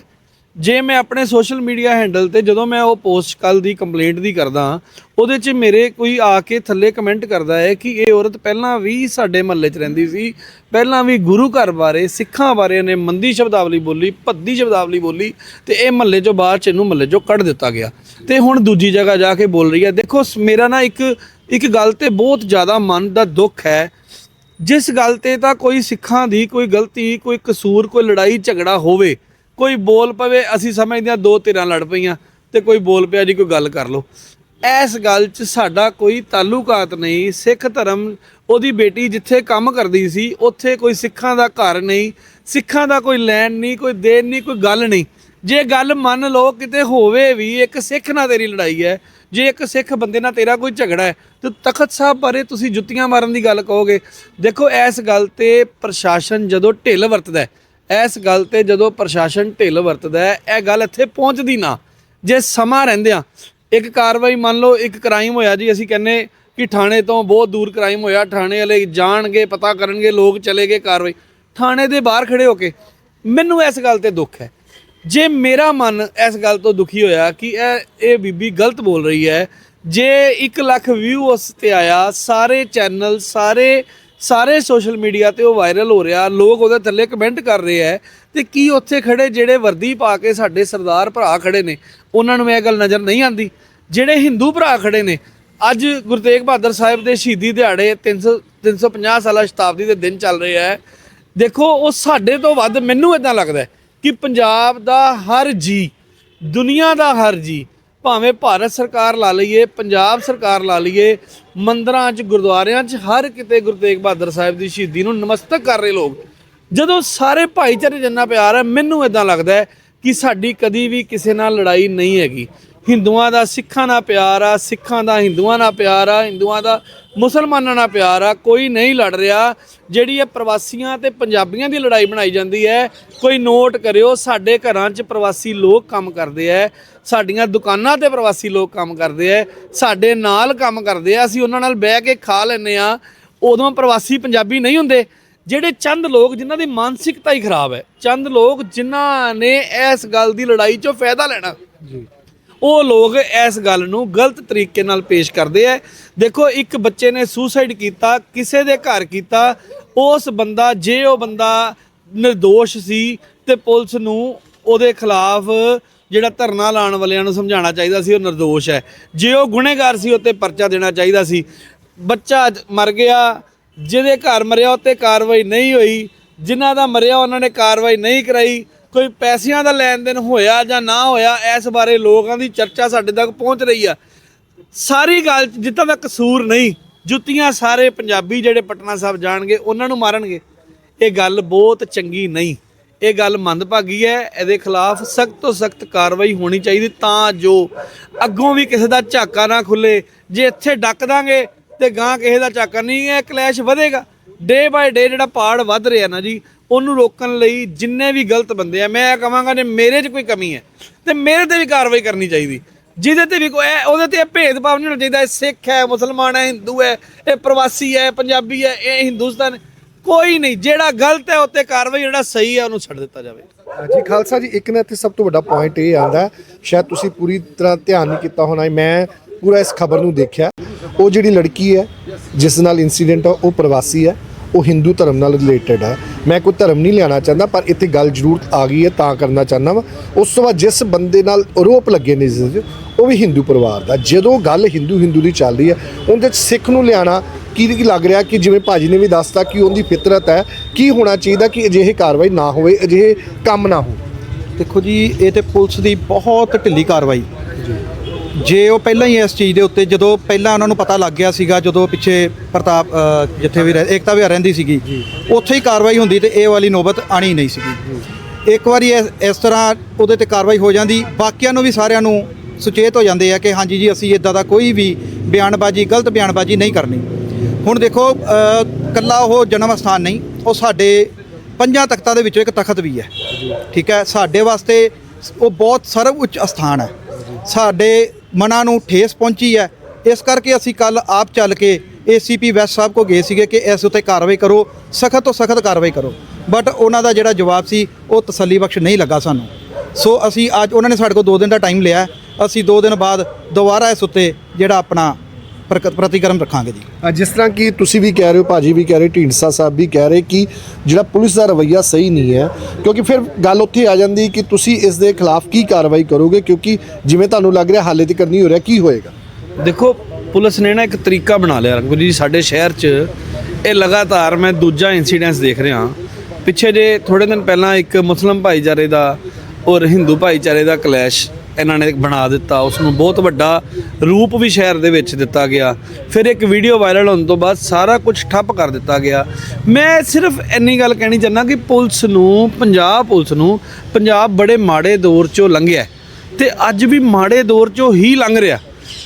ਜੇ ਮੈਂ ਆਪਣੇ ਸੋਸ਼ਲ ਮੀਡੀਆ ਹੈਂਡਲ ਤੇ ਜਦੋਂ ਮੈਂ ਉਹ ਪੋਸਟ ਕੱਲ ਦੀ ਕੰਪਲੇਂਟ ਦੀ ਕਰਦਾ ਉਹਦੇ 'ਚ ਮੇਰੇ ਕੋਈ ਆ ਕੇ ਥੱਲੇ ਕਮੈਂਟ ਕਰਦਾ ਹੈ ਕਿ ਇਹ ਔਰਤ ਪਹਿਲਾਂ ਵੀ ਸਾਡੇ ਮਹੱਲੇ 'ਚ ਰਹਿੰਦੀ ਸੀ, ਪਹਿਲਾਂ ਵੀ ਗੁਰੂ ਘਰ ਬਾਰੇ, ਸਿੱਖਾਂ ਬਾਰੇ ਉਹਨੇ ਮੰਦੀ ਸ਼ਬਦਾਵਲੀ ਬੋਲੀ, ਭੱਦੀ ਸ਼ਬਦਾਵਲੀ ਬੋਲੀ ਤੇ ਇਹ ਮਹੱਲੇ 'ਚੋਂ ਬਾਹਰ 'ਚ ਇਹਨੂੰ ਮਹੱਲੇ 'ਚੋਂ ਕੱਢ ਦਿੱਤਾ ਗਿਆ। ਤੇ ਹੁਣ ਦੂਜੀ ਜਗ੍ਹਾ ਜਾ ਕੇ ਬੋਲ ਰਹੀ ਹੈ, ਦੇਖੋ ਸ- ਮੇਰਾ ਨਾ ਇੱਕ ਇੱਕ ਗੱਲ ਤੇ ਬਹੁਤ ਜ਼ਿਆਦਾ ਮਨ ਦਾ ਦੁੱਖ ਹੈ। ਜਿਸ ਗੱਲ ਤੇ ਤਾਂ ਕੋਈ ਸਿੱਖਾਂ ਦੀ ਕੋਈ ਗਲਤੀ, ਕੋਈ ਕਸੂਰ, ਕੋਈ ਲੜਾਈ ਝਗੜਾ ਹੋਵੇ ਕੋਈ ਬੋਲ ਪਵੇ, ਅਸੀਂ ਸਮਝਦੇ ਹਾਂ ਦੋ ਧਿਰਾਂ ਲੜ ਪਈਆਂ ਤੇ ਕੋਈ ਬੋਲ ਪਿਆ ਜੀ, ਕੋਈ ਗੱਲ ਕਰ ਲਓ। ਇਸ ਗੱਲ 'ਚ ਸਾਡਾ ਕੋਈ ਤਾਲੁਕਾਤ ਨਹੀਂ, ਸਿੱਖ ਧਰਮ ਉਹਦੀ ਬੇਟੀ ਜਿੱਥੇ ਕੰਮ ਕਰਦੀ ਸੀ, ਉੱਥੇ ਕੋਈ ਸਿੱਖਾਂ ਦਾ ਘਰ ਨਹੀਂ, ਸਿੱਖਾਂ ਦਾ ਕੋਈ ਲੈਣ ਨਹੀਂ, ਕੋਈ ਦੇਣ ਨਹੀਂ, ਕੋਈ ਗੱਲ ਨਹੀਂ। ਜੇ ਗੱਲ ਮੰਨ ਲਓ, ਕਿਤੇ ਹੋਵੇ ਵੀ ਇੱਕ ਸਿੱਖ ਨਾਲ ਤੇਰੀ ਲੜਾਈ ਹੈ, ਜੇ ਇੱਕ ਸਿੱਖ ਬੰਦੇ ਨਾਲ ਤੇਰਾ ਕੋਈ ਝਗੜਾ ਹੈ, ਤੇ ਤਖਤ ਸਾਹਿਬ ਬਾਰੇ ਤੁਸੀਂ ਜੁੱਤੀਆਂ ਮਾਰਨ ਦੀ ਗੱਲ ਕਹੋਗੇ। ਦੇਖੋ, ਇਸ ਗੱਲ ਤੇ ਪ੍ਰਸ਼ਾਸਨ ਜਦੋਂ ਢਿੱਲ ਵਰਤਦਾ ਹੈ ਇਸ ਗੱਲ ਤੇ ਜਦੋਂ ਪ੍ਰਸ਼ਾਸਨ ਢਿੱਲ ਵਰਤਦਾ ਹੈ, ਇਹ ਗੱਲ ਇੱਥੇ ਪਹੁੰਚਦੀ ਨਾ, ਜੇ ਸਮਾਂ ਰਹਿੰਦਿਆਂ, ਇੱਕ ਕਾਰਵਾਈ ਮੰਨ ਲਓ, ਇੱਕ ਕ੍ਰਾਈਮ ਹੋਇਆ ਜੀ, ਅਸੀਂ ਕਹਿੰਨੇ ਕਿ ਥਾਣੇ ਤੋਂ ਬਹੁਤ ਦੂਰ ਕ੍ਰਾਈਮ ਹੋਇਆ, ਥਾਣੇ ਵਾਲੇ ਜਾਣਗੇ, ਪਤਾ ਕਰਨਗੇ, ਲੋਕ ਚਲੇ ਗਏ ਕਾਰਵਾਈ, ਥਾਣੇ ਦੇ ਬਾਹਰ ਖੜੇ ਹੋ ਕੇ, ਮੈਨੂੰ ਇਸ ਗੱਲ ਤੇ ਦੁੱਖ ਹੈ। ਜੇ ਮੇਰਾ ਮਨ ਇਸ ਗੱਲ ਤੋਂ ਦੁਖੀ ਹੋਇਆ ਕਿ ਇਹ ਇਹ ਬੀਬੀ ਗਲਤ ਬੋਲ ਰਹੀ ਹੈ, ਜੇ 1 ਲੱਖ ਵਿਊ ਉਸ ਤੇ ਆਇਆ, ਸਾਰੇ ਚੈਨਲ ਸਾਰੇ ਸਾਰੇ ਸੋਸ਼ਲ ਮੀਡੀਆ ਤੇ ਉਹ ਵਾਇਰਲ ਹੋ ਰਿਹਾ, ਲੋਕ ਉਹਦੇ ਥੱਲੇ ਕਮੈਂਟ ਕਰ ਰਹੇ ਹੈ ਤੇ ਕੀ ਉੱਥੇ ਖੜੇ ਜਿਹੜੇ ਵਰਦੀ ਪਾ ਕੇ ਸਾਡੇ ਸਰਦਾਰ ਭਰਾ ਖੜੇ ਨੇ, ਉਹਨਾਂ ਨੂੰ ਇਹ ਗੱਲ ਨਜ਼ਰ ਨਹੀਂ ਆਂਦੀ ਜਿਹੜੇ ਹਿੰਦੂ ਭਰਾ ਖੜੇ ਨੇ, ਅੱਜ ਗੁਰੂ ਤੇਗ ਬਹਾਦਰ ਸਾਹਿਬ ਦੇ ਸ਼ਹੀਦੀ ਦਿਹਾੜੇ 300 350 ਸਾਲਾ ਸ਼ਤਾਬਦੀ ਦੇ ਦਿਨ ਚੱਲ ਰਿਹਾ ਹੈ, ਦੇਖੋ ਉਹ ਸਾਡੇ ਤੋਂ ਵੱਧ ਮੈਨੂੰ ਇਦਾਂ ਲੱਗਦਾ ਕਿ ਪੰਜਾਬ ਦਾ ਹਰ ਜੀ ਦੁਨੀਆ ਦਾ ਹਰ ਜੀ ਭਾਵੇਂ ਭਾਰਤ ਸਰਕਾਰ ਲਾ ਲਈਏ, ਪੰਜਾਬ ਸਰਕਾਰ ਲਾ ਲਈਏ, ਮੰਦਰਾਂ 'ਚ, ਗੁਰਦੁਆਰਿਆਂ 'ਚ, ਹਰ ਕਿਤੇ ਗੁਰੂ ਤੇਗ ਬਹਾਦਰ ਸਾਹਿਬ ਦੀ ਸ਼ਹੀਦੀ ਨੂੰ ਨਮਸਤਕ ਕਰ ਰਹੇ ਲੋਕ, ਜਦੋਂ ਸਾਰੇ ਭਾਈਚਾਰੇ ਜਿੰਨਾ ਪਿਆਰ ਹੈ, ਮੈਨੂੰ ਇਦਾਂ ਲੱਗਦਾ ਹੈ ਕਿ ਸਾਡੀ ਕਦੀ ਵੀ ਕਿਸੇ ਨਾਲ ਲੜਾਈ ਨਹੀਂ ਹੈਗੀ। ਹਿੰਦੂਆਂ ਦਾ ਸਿੱਖਾਂ ਨਾਲ ਪਿਆਰ ਆ, ਸਿੱਖਾਂ ਦਾ ਹਿੰਦੂਆਂ ਨਾਲ ਪਿਆਰ ਆ, ਹਿੰਦੂਆਂ ਦਾ ਮੁਸਲਮਾਨਾਂ ਨਾਲ ਪਿਆਰ ਆ, ਕੋਈ ਨਹੀਂ ਲੜ ਰਿਹਾ। ਜਿਹੜੀ ਇਹ ਪ੍ਰਵਾਸੀਆਂ ਤੇ ਪੰਜਾਬੀਆਂ ਦੀ ਲੜਾਈ ਬਣਾਈ ਜਾਂਦੀ ਹੈ, ਕੋਈ ਨੋਟ ਕਰਿਓ, ਸਾਡੇ ਘਰਾਂ 'ਚ ਪ੍ਰਵਾਸੀ ਲੋਕ ਕੰਮ ਕਰਦੇ ਐ ਸਾਡੀਆਂ ਦੁਕਾਨਾਂ ਤੇ ਪ੍ਰਵਾਸੀ ਲੋਕ ਕੰਮ ਕਰਦੇ ਐ ਸਾਡੇ ਨਾਲ ਕੰਮ ਕਰਦੇ ਆ ਅਸੀਂ ਉਹਨਾਂ ਨਾਲ ਬਹਿ ਕੇ ਖਾ ਲੈਂਦੇ ਆ। ਉਦੋਂ ਪ੍ਰਵਾਸੀ ਪੰਜਾਬੀ ਨਹੀਂ ਹੁੰਦੇ ਜਿਹੜੇ ਚੰਦ ਲੋਕ ਜਿਨ੍ਹਾਂ ਦੀ ਮਾਨਸਿਕਤਾ ਹੀ ਖਰਾਬ ਹੈ ਚੰਦ ਲੋਕ ਜਿਨ੍ਹਾਂ ਨੇ ਇਸ ਗੱਲ ਦੀ ਲੜਾਈ 'ਚੋਂ ਫਾਇਦਾ ਲੈਣਾ। ਉਹ ਲੋਕ ਇਸ ਗੱਲ ਨੂੰ ਗਲਤ ਤਰੀਕੇ ਨਾਲ ਪੇਸ਼ ਕਰਦੇ ਐ। ਦੇਖੋ ਇੱਕ ਬੱਚੇ ਨੇ ਸੁਸਾਈਡ ਕੀਤਾ ਕਿਸੇ ਦੇ ਘਰ ਕੀਤਾ ਉਸ ਬੰਦਾ ਜੇ ਉਹ ਬੰਦਾ ਨਿਰਦੋਸ਼ ਸੀ ਤੇ ਪੁਲਿਸ ਨੂੰ ਉਹਦੇ ਖਿਲਾਫ ਜਿਹੜਾ ਧਰਨਾ ਲਾਉਣ ਵਾਲਿਆਂ ਨੂੰ ਸਮਝਾਉਣਾ ਚਾਹੀਦਾ ਸੀ, ਉਹ ਨਿਰਦੋਸ਼ ਹੈ। ਜੇ ਉਹ ਗੁਨੇਗਾਰ ਸੀ, ਉੱਤੇ ਪਰਚਾ ਦੇਣਾ ਚਾਹੀਦਾ ਸੀ। ਬੱਚਾ ਮਰ ਗਿਆ, ਜਿਹਦੇ ਘਰ ਮਰਿਆ, ਉੱਤੇ ਕਾਰਵਾਈ ਨਹੀਂ ਹੋਈ। ਜਿਨ੍ਹਾਂ ਦਾ ਮਰਿਆ, ਉਹਨਾਂ ਨੇ ਕਾਰਵਾਈ ਨਹੀਂ ਕਰਾਈ। ਕੋਈ ਪੈਸਿਆਂ ਦਾ ਲੈਣ ਦੇਣ ਹੋਇਆ ਜਾਂ ਨਾ ਹੋਇਆ, ਇਸ ਬਾਰੇ ਲੋਕਾਂ ਦੀ ਚਰਚਾ ਸਾਡੇ ਤੱਕ ਪਹੁੰਚ ਰਹੀ ਆ। ਸਾਰੀ ਗੱਲ 'ਚ ਜਿੱਥਾਂ ਦਾ ਕਸੂਰ ਨਹੀਂ, ਜੁੱਤੀਆਂ ਸਾਰੇ ਪੰਜਾਬੀ ਜਿਹੜੇ ਪਟਨਾ ਸਾਹਿਬ ਜਾਣਗੇ, ਉਹਨਾਂ ਨੂੰ ਮਾਰਨਗੇ। ਇਹ ਗੱਲ ਬਹੁਤ ਚੰਗੀ ਨਹੀਂ। ਇਹ ਗੱਲ ਮੰਦਭਾਗੀ ਹੈ, ਇਹਦੇ ਖਿਲਾਫ ਸਖਤ ਤੋਂ ਸਖਤ ਕਾਰਵਾਈ ਹੋਣੀ ਚਾਹੀਦੀ ਤਾਂ ਜੋ ਅੱਗੋਂ ਵੀ ਕਿਸੇ ਦਾ ਝਾਕਾ ਨਾ ਖੁੱਲੇ। ਜੇ ਇੱਥੇ ਡੱਕ ਦਾਂਗੇ ਤੇ ਗਾਂ ਕਿਸੇ ਦਾ ਝਾਕਾ ਨਹੀਂ ਹੈ ਕਲੈਸ਼ ਵਧੇਗਾ। ਡੇ ਬਾਏ ਡੇ ਜਿਹੜਾ ਪਾੜ ਵੱਧ ਰਿਹਾ ਨਾ ਜੀ, ਉਹਨੂੰ ਰੋਕਣ ਲਈ ਜਿੰਨੇ ਵੀ ਗਲਤ ਬੰਦੇ ਆ, ਮੈਂ ਇਹ ਕਹਾਂਗਾ ਜੇ ਮੇਰੇ 'ਚ ਕੋਈ ਕਮੀ ਹੈ, ਤੇ ਮੇਰੇ ਤੇ ਵੀ ਕਾਰਵਾਈ ਕਰਨੀ ਚਾਹੀਦੀ। ਜਿਹਦੇ ਤੇ ਵੀ ਕੋਈ ਇਹ- ਉਹਦੇ ਤੇ ਭੇਦਭਾਵ ਨਹੀਂ ਹੋਣਾ ਚਾਹੀਦਾ, ਇਹ ਸਿੱਖ ਹੈ, ਮੁਸਲਮਾਨ ਹੈ, ਹਿੰਦੂ ਹੈ, ਇਹ ਪ੍ਰਵਾਸੀ ਹੈ, ਪੰਜਾਬੀ ਹੈ, ਇਹ ਹਿੰਦੁਸਤਾਨ ਕੋਈ ਨਹੀਂ ਜਿਹੜਾ ਗਲਤ ਹੈ ਉੱਤੇ ਕਾਰਵਾਈ ਜਿਹੜਾ ਸਹੀ ਹੈ ਉਹਨੂੰ ਛੱਡ ਦਿੱਤਾ ਜਾਵੇ। ਜੀ ਖਾਲਸਾ ਜੀ ਇੱਕ ਨਾ ਇੱਥੇ ਸਭ ਤੋਂ ਵੱਡਾ ਪੁਆਇੰਟ ਇਹ ਆਂਦਾ ਸ਼ਾਇਦ ਤੁਸੀਂ ਪੂਰੀ ਤਰ੍ਹਾਂ ਧਿਆਨ ਨਹੀਂ ਕੀਤਾ ਹੋਣਾ ਮੈਂ ਪੂਰਾ ਇਸ ਖਬਰ ਨੂੰ ਦੇਖਿਆ। ਉਹ ਜਿਹੜੀ ਲੜਕੀ ਹੈ ਜਿਸ ਨਾਲ ਇਨਸੀਡੈਂਟ ਆ ਉਹ ਪ੍ਰਵਾਸੀ ਹੈ ਉਹ ਹਿੰਦੂ ਧਰਮ ਨਾਲ ਰਿਲੇਟਡ ਹੈ ਮੈਂ ਕੋਈ ਧਰਮ ਨਹੀਂ ਲਿਆਣਾ ਚਾਹੁੰਦਾ ਪਰ ਇੱਥੇ ਗੱਲ ਜ਼ਰੂਰ ਆ ਗਈ ਹੈ ਤਾਂ ਕਰਨਾ ਚਾਹੁੰਦਾ ਵਾ। ਉਸ ਤੋਂ ਬਾਅਦ ਜਿਸ ਬੰਦੇ ਨਾਲ ਆਰੋਪ ਲੱਗੇ ਨੇ ਜਿਸ ਦੇ, ਉਹ ਵੀ ਹਿੰਦੂ ਪਰਿਵਾਰ ਦਾ। ਜਦੋਂ ਗੱਲ ਹਿੰਦੂ ਹਿੰਦੂ ਦੀ ਚੱਲਦੀ ਹੈ ਉਹਦੇ 'ਚ ਸਿੱਖ ਨੂੰ ਲਿਆਣਾ ਕੀ ਲੱਗ ਰਿਹਾ ਕਿ ਜਿਵੇਂ ਭਾਜੀ ਨੇ ਵੀ ਦੱਸਤਾ ਕਿ ਉਹਦੀ ਫਿਤਰਤ ਹੈ ਕੀ ਹੋਣਾ ਚਾਹੀਦਾ ਕਿ ਅਜਿਹੇ ਕਾਰਵਾਈ ਨਾ ਹੋਵੇ ਅਜਿਹੇ ਕੰਮ ਨਾ ਹੋ ਦੇਖੋ ਜੀ ਇਹ ਤੇ ਪੁਲਿਸ ਦੀ ਬਹੁਤ ਢਿੱਲੀ ਕਾਰਵਾਈ। ਜੇ ਉਹ ਪਹਿਲਾਂ ਹੀ ਇਸ ਚੀਜ਼ ਦੇ ਉੱਤੇ ਜਦੋਂ ਪਹਿਲਾਂ ਉਹਨਾਂ ਨੂੰ ਪਤਾ ਲੱਗ ਗਿਆ ਸੀਗਾ ਜਦੋਂ ਪਿੱਛੇ ਪ੍ਰਤਾਪ ਅ, ਜਿੱਥੇ ਵੀ ਰਹਿ- ਏਕਤਾ ਵੀ ਰਹਿੰਦੀ ਸੀਗੀ ਉੱਥੇ ਹੀ ਕਾਰਵਾਈ ਹੁੰਦੀ ਤੇ ਇਹ ਵਾਲੀ ਨੌਬਤ ਆਣੀ ਨਹੀਂ ਸੀਗੀ। ਇੱਕ ਵਾਰੀ ਇਸ ਇਸ ਤਰ੍ਹਾਂ ਉਹਦੇ ਤੇ ਕਾਰਵਾਈ ਹੋ ਜਾਂਦੀ ਬਾਕੀਆਂ ਨੂੰ ਵੀ ਸਾਰਿਆਂ ਨੂੰ ਸੁਚੇਤ ਹੋ ਜਾਂਦੇ ਆ ਕਿ ਹਾਂਜੀ ਜੀ ਅਸੀਂ ਇਦਾਂ ਦਾ ਕੋਈ ਵੀ ਬਿਆਨਬਾਜ਼ੀ ਗਲਤ ਬਿਆਨਬਾਜ਼ੀ ਨਹੀਂ ਕਰਨੀ। ਹੁਣ ਦੇਖੋ ਅ, ਕੱਲਾ ਉਹ ਜਨਮ ਸਥਾਨ ਨਹੀਂ ਉਹ ਸਾਡੇ ਪੰਜਾਂ ਤਖਤਾਂ ਦੇ ਵਿੱਚੋਂ ਇੱਕ ਤਖਤ ਵੀ ਹੈ। ਠੀਕ ਹੈ ਸਾਡੇ ਵਾਸਤੇ ਉਹ ਬਹੁਤ ਸਰਵ ਉੱਚ ਸਥਾਨ ਹੈ। ਸਾਡੇ ਮਨਾਂ ਨੂੰ ਠੇਸ ਪਹੁੰਚੀ ਹੈ। ਇਸ ਕਰਕੇ ਅਸੀਂ ਕੱਲ ਆਪ ਚੱਲ ਕੇ ਏਸੀਪੀ ਵੈਸਟ ਸਾਹਿਬ ਕੋ ਗਏ ਸੀਗੇ ਕਿ ਇਸ ਉੱਤੇ ਕਾਰਵਾਈ ਕਰੋ ਸਖਤ ਤੋਂ ਸਖਤ ਕਾਰਵਾਈ ਕਰੋ। ਬਟ ਉਹਨਾਂ ਦਾ ਜਿਹੜਾ ਜਵਾਬ ਸੀ ਉਹ ਤਸੱਲੀ ਬਖਸ਼ ਨਹੀਂ ਲੱਗਾ ਸਾਨੂੰ। ਸੋ ਅਸੀਂ ਅੱਜ ਉਹਨਾਂ ਨੇ ਸਾਡੇ ਕੋਲ 2 ਦਿਨ ਦਾ ਟਾਈਮ ਲਿਆ। ਅਸੀਂ 2 ਦਿਨ ਬਾਅਦ ਦੁਬਾਰਾ ਇਸ ਉੱਤੇ ਜਿਹੜਾ ਆਪਣਾ ਪ੍ਰਕ- ਪ੍ਰਤੀਕਰਮ ਰੱਖਾਂਗੇ ਜੀ। ਅ, ਜਿਸ ਤਰ੍ਹਾਂ ਕਿ ਤੁਸੀਂ ਵੀ ਕਹਿ ਰਹੇ ਹੋ ਭਾਜੀ ਵੀ ਕਹਿ ਰਹੇ ਢੀਂਡਸਾ ਸਾਹਿਬ ਵੀ ਕਹਿ ਰਹੇ ਕਿ ਜਿਹੜਾ ਪੁਲਿਸ ਦਾ ਰਵੱਈਆ ਸਹੀ ਨਹੀਂ ਹੈ ਕਿਉਂਕਿ ਫਿਰ ਗੱਲ ਉੱਥੇ ਆ ਜਾਂਦੀ ਕਿ ਤੁਸੀਂ ਇਸ ਦੇ ਖਿਲਾਫ ਕੀ ਕਾਰਵਾਈ ਕਰੋਗੇ ਕਿਉਂਕਿ ਜਿਵੇਂ ਤੁਹਾਨੂੰ ਲੱਗ ਰਿਹਾ ਹਾਲੇ ਤੱਕ ਨਹੀਂ ਹੋ ਰਿਹਾ ਕੀ ਹੋਏਗਾ? ਦੇਖੋ ਪੁਲਿਸ ਨੇ ਨਾ ਇੱਕ ਤਰੀਕਾ ਬਣਾ ਲਿਆ ਰਘਵੀਰ ਜੀ ਸਾਡੇ ਸ਼ਹਿਰ 'ਚ ਇਹ ਲਗਾਤਾਰ ਮੈਂ ਦੂਜਾ ਇਨਸੀਡੈਂਸ ਦੇਖ ਰਿਹਾ। ਪਿੱਛੇ ਜੇ ਥੋੜੇ ਦਿਨ ਪਹਿਲਾਂ ਇੱਕ ਮੁਸਲਮ ਭਾਈਚਾਰੇ ਦਾ ਔਰ ਹਿੰਦੂ ਭਾਈਚਾਰੇ ਦਾ ਕਲੈਸ਼ ਇਹਨਾਂ ਨੇ ਬਣਾ ਦਿੱਤਾ ਉਸ ਨੂੰ ਬਹੁਤ ਵੱਡਾ ਰੂਪ ਵੀ ਸ਼ਹਿਰ ਦੇ ਵਿੱਚ ਦਿੱਤਾ ਗਿਆ। ਫਿਰ ਇੱਕ ਵੀਡੀਓ ਵਾਇਰਲ ਹੋਣ ਤੋਂ ਬਾਅਦ ਸਾਰਾ ਕੁਝ ਠੱਪ ਕਰ ਦਿੱਤਾ ਗਿਆ। ਮੈਂ ਸਿਰਫ ਇੰਨੀ ਗੱਲ ਕਹਿਣੀ ਚਾਹੁੰਦਾ ਕਿ ਪੁਲਿਸ ਨੂੰ, ਪੰਜਾਬ ਪੁਲਿਸ ਨੂੰ, ਪੰਜਾਬ ਬੜੇ ਮਾੜੇ ਦੌਰ 'ਚੋਂ ਲੰਘਿਆ ਹੈ ਤੇ ਅੱਜ ਵੀ ਮਾੜੇ ਦੌਰ 'ਚੋਂ ਹੀ ਲੰਘ ਰਿਹਾ।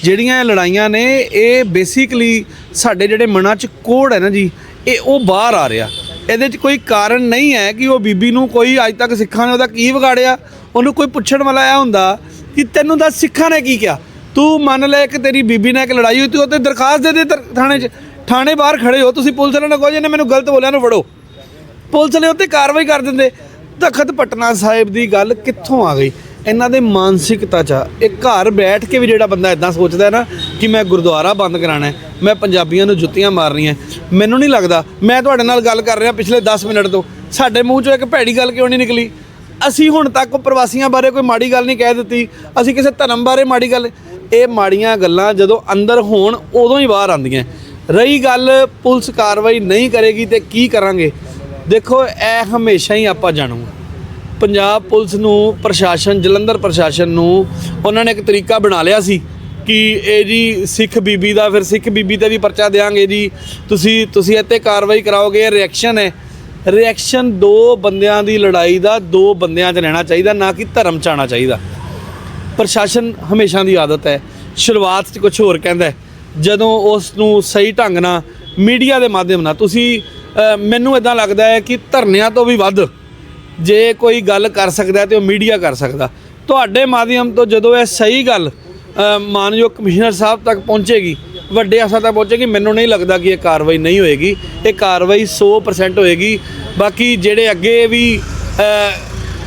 ਜਿਹੜੀਆਂ ਇਹ ਲੜਾਈਆਂ ਨੇ, ਇਹ ਬੇਸਿਕਲੀ ਸਾਡੇ ਜਿਹੜੇ ਮਨਾਂ 'ਚ ਕੋੜ ਹੈ ਨਾ ਜੀ, ਇਹ ਉਹ ਬਾਹਰ ਆ ਰਿਹਾ। ਇਹਦੇ 'ਚ ਕੋਈ ਕਾਰਨ ਨਹੀਂ ਹੈ ਕਿ ਉਹ ਬੀਬੀ ਨੂੰ ਕੋਈ ਅੱਜ ਤੱਕ ਸਿੱਖਾਂ ਨੇ ਉਹਦਾ ਕੀ ਵਿਗਾੜਿਆ, ਉਹਨੂੰ ਕੋਈ ਪੁੱਛਣ ਵਾਲਾ ਇਹ ਹੁੰਦਾ ਕਿ ਤੈਨੂੰ ਦੱਸ ਸਿੱਖਾਂ ਨੇ ਕੀ ਕਿਹਾ? ਤੂੰ ਮੰਨ ਲੈ ਕਿ ਤੇਰੀ ਬੀਬੀ ਨਾਲ ਇੱਕ ਲੜਾਈ ਹੋਈ, ਤੂੰ ਉੱਤੇ ਦਰਖਾਸਤ ਦੇ ਦੇ ਦਰ- ਥਾਣੇ 'ਚ ਥਾਣੇ ਬਾਹਰ ਖੜੇ ਹੋ, ਤੁਸੀਂ ਪੁਲਿਸ ਵਾਲਿਆਂ ਨੂੰ ਕਹੋ ਜਿਹਨੇ ਮੈਨੂੰ ਗਲਤ ਬੋਲਿਆ ਨੂੰ ਫੜੋ। ਪੁਲਿਸ ਵਾਲੇ ਉੱਤੇ ਕਾਰਵਾਈ ਕਰ ਦਿੰਦੇ। ਤਖਤ ਪਟਨਾ ਸਾਹਿਬ ਦੀ ਗੱਲ ਕਿੱਥੋਂ ਆ ਗਈ? ਇਹਨਾਂ ਦੇ ਮਾਨਸਿਕਤਾ ਚ ਆ। ਇਹ ਘਰ ਬੈਠ ਕੇ ਵੀ ਜਿਹੜਾ ਬੰਦਾ ਇਦਾਂ ਸੋਚਦਾ ਹੈ ਨਾ ਕਿ ਮੈਂ ਗੁਰਦੁਆਰਾ ਬੰਦ ਕਰਾਣਾ ਹੈ, ਮੈਂ ਪੰਜਾਬੀਆਂ ਨੂੰ ਜੁੱਤੀਆਂ ਮਾਰਨੀਆਂ ਮੈਨੂੰ ਨਹੀਂ ਲੱਗਦਾ। ਮੈਂ ਤੁਹਾਡੇ ਨਾਲ ਗੱਲ ਕਰ ਰਿਹਾ ਪਿਛਲੇ 10 ਮਿੰਟ ਤੋਂ। ਸਾਡੇ ਮੂੰਹ ਚੋਂ ਇੱਕ ਭੈੜੀ ਗੱਲ ਕਿਉਂ ਨਹੀਂ ਨਿਕਲੀ? ਅਸੀਂ ਹੁਣ ਤੱਕ ਪ੍ਰਵਾਸੀਆਂ ਬਾਰੇ ਕੋਈ ਮਾੜੀ ਗੱਲ ਨਹੀਂ ਕਹਿ ਦਿੱਤੀ। ਅਸੀਂ ਕਿਸੇ ਧਰਮ ਬਾਰੇ ਮਾੜੀ ਗੱਲ ਇਹ ਮਾੜੀਆਂ ਗੱਲਾਂ ਜਦੋਂ ਅੰਦਰ ਹੋਣ, ਉਦੋਂ ਹੀ ਬਾਹਰ ਆਉਂਦੀਆਂ। ਰਹੀ ਗੱਲ, ਪੁਲਿਸ ਕਾਰਵਾਈ ਨਹੀਂ ਕਰੇਗੀ ਤੇ ਕੀ ਕਰਾਂਗੇ? ਦੇਖੋ, ਇਹ ਹਮੇਸ਼ਾ ਹੀ ਆਪਾਂ ਜਾਣੂਗਾ। ਪੰਜਾਬ ਪੁਲਿਸ ਨੂੰ, ਪ੍ਰਸ਼ਾਸਨ, ਜਲੰਧਰ ਪ੍ਰਸ਼ਾਸਨ ਨੂੰ ਉਹਨਾਂ ਨੇ ਇੱਕ ਤਰੀਕਾ ਬਣਾ ਲਿਆ ਸੀ ਕਿ ਇਹ ਜੀ ਸਿੱਖ ਬੀਬੀ ਦਾ, ਫਿਰ ਸਿੱਖ ਬੀਬੀ ਤੇ ਵੀ ਪਰਚਾ ਦੇਾਂਗੇ ਜੀ। ਤੁਸੀਂ ਤੁਸੀਂ ਇੱਥੇ ਕਾਰਵਾਈ ਕਰਾਓਗੇ, ਇਹ ਰਿਐਕਸ਼ਨ ਹੈ। ਰਿਐਕਸ਼ਨ ਦੋ ਬੰਦਿਆਂ ਦੀ ਲੜਾਈ ਦਾ ਦੋ ਬੰਦਿਆਂ 'ਚ ਰਹਿਣਾ ਚਾਹੀਦਾ, ਨਾ ਕਿ ਧਰਮ 'ਚ ਆਉਣਾ ਚਾਹੀਦਾ। ਪ੍ਰਸ਼ਾਸਨ ਹਮੇਸ਼ਾ ਦੀ ਆਦਤ ਹੈ। ਸ਼ੁਰੂਆਤ 'ਚ ਕੁਝ ਹੋਰ ਕਹਿੰਦਾ ਜਦੋਂ ਉਸ ਨੂੰ ਸਹੀ ਢੰਗ ਨਾਲ ਮੀਡੀਆ ਦੇ ਮਾਧਿਅਮ ਨਾਲ, ਤੁਸੀਂ ਮੈਨੂੰ ਇਦਾਂ ਲੱਗਦਾ ਹੈ ਕਿ ਧਰਨਿਆਂ ਤੋਂ ਵੀ ਵੱਧ ਜੇ ਕੋਈ ਗੱਲ ਕਰ ਸਕਦਾ ਹੈ ਤੇ ਉਹ ਮੀਡੀਆ ਕਰ ਸਕਦਾ। ਤੁਹਾਡੇ ਮਾਧਿਅਮ ਤੋਂ ਜਦੋਂ ਇਹ ਸਹੀ ਗੱਲ ਮਾਨਯੋਗ ਕਮਿਸ਼ਨਰ ਸਾਹਿਬ ਤੱਕ ਪਹੁੰਚੇਗੀ ਵੱਡੇ ਅਫਸਰ ਤੱਕ ਪਹੁੰਚੇਗੀ ਮੈਨੂੰ ਨਹੀਂ ਲੱਗਦਾ ਕਿ ਇਹ ਕਾਰਵਾਈ ਨਹੀਂ ਹੋਏਗੀ। ਇਹ ਕਾਰਵਾਈ 100% ਹੋਏਗੀ। ਬਾਕੀ ਜਿਹੜੇ ਅੱਗੇ ਵੀ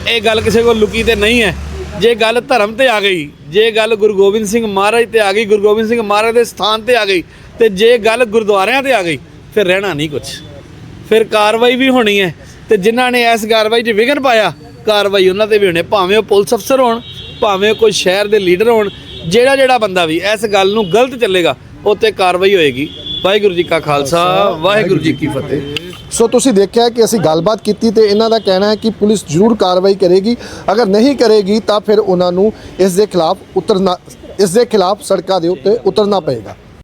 ਇਹ ਗੱਲ ਕਿਸੇ ਕੋਲ ਲੁਕੀ ਤੇ ਨਹੀਂ ਹੈ। ਜੇ ਗੱਲ ਧਰਮ ਤੇ ਆ ਗਈ, ਜੇ ਗੱਲ ਗੁਰੂ ਗੋਬਿੰਦ ਸਿੰਘ ਮਹਾਰਾਜ ਤੇ ਆ ਗਈ, ਗੁਰੂ ਗੋਬਿੰਦ ਸਿੰਘ ਮਹਾਰਾਜ ਦੇ ਸਥਾਨ ਤੇ ਆ ਗਈ, ਤੇ ਜੇ ਗੱਲ ਗੁਰਦੁਆਰਿਆਂ ਤੇ ਆ ਗਈ, ਫਿਰ ਰਹਿਣਾ ਨਹੀਂ ਕੁਝ ਫਿਰ ਕਾਰਵਾਈ ਵੀ ਹੋਣੀ ਹੈ। ਤੇ ਜਿਨ੍ਹਾਂ ਨੇ ਇਸ ਕਾਰਵਾਈ 'ਚ ਵਿਘਨ ਪਾਇਆ, ਕਾਰਵਾਈ ਉਹਨਾਂ ਤੇ ਵੀ ਹੋਣੀ ਭਾਵੇਂ ਉਹ ਪੁਲਿਸ ਅਫਸਰ ਹੋਣ, ਭਾਵੇਂ ਉਹ ਕੋਈ ਸ਼ਹਿਰ ਦੇ ਲੀਡਰ ਹੋਣ ਜਿਹੜਾ ਜਿਹੜਾ ਬੰਦਾ ਵੀ ਇਸ ਗੱਲ ਨੂੰ ਗਲਤ ਚੱਲੇਗਾ ਉਹ ਤੇ ਕਾਰਵਾਈ ਹੋਏਗੀ। ਵਾਹਿਗੁਰੂ ਜੀ ਕਾ ਖਾਲਸਾ ਵਾਹਿਗੁਰੂ ਜੀ ਕੀ ਫਤਿਹ। ਸੋ ਤੁਸੀਂ ਦੇਖਿਆ ਕਿ ਅਸੀਂ ਗੱਲਬਾਤ ਕੀਤੀ ਤੇ ਇਹਨਾਂ ਦਾ ਕਹਿਣਾ ਹੈ ਕਿ ਪੁਲਿਸ ਜ਼ਰੂਰ ਕਾਰਵਾਈ ਕਰੇਗੀ। ਅਗਰ ਨਹੀਂ ਕਰੇਗੀ ਤਾਂ ਫਿਰ ਉਹਨਾਂ ਨੂੰ ਇਸ ਦੇ ਖਿਲਾਫ ਉਤਰਨਾ ਇਸ ਦੇ ਖਿਲਾਫ ਸੜਕਾਂ ਦੇ ਉੱਤੇ ਉਤਰਨਾ ਪਏਗਾ।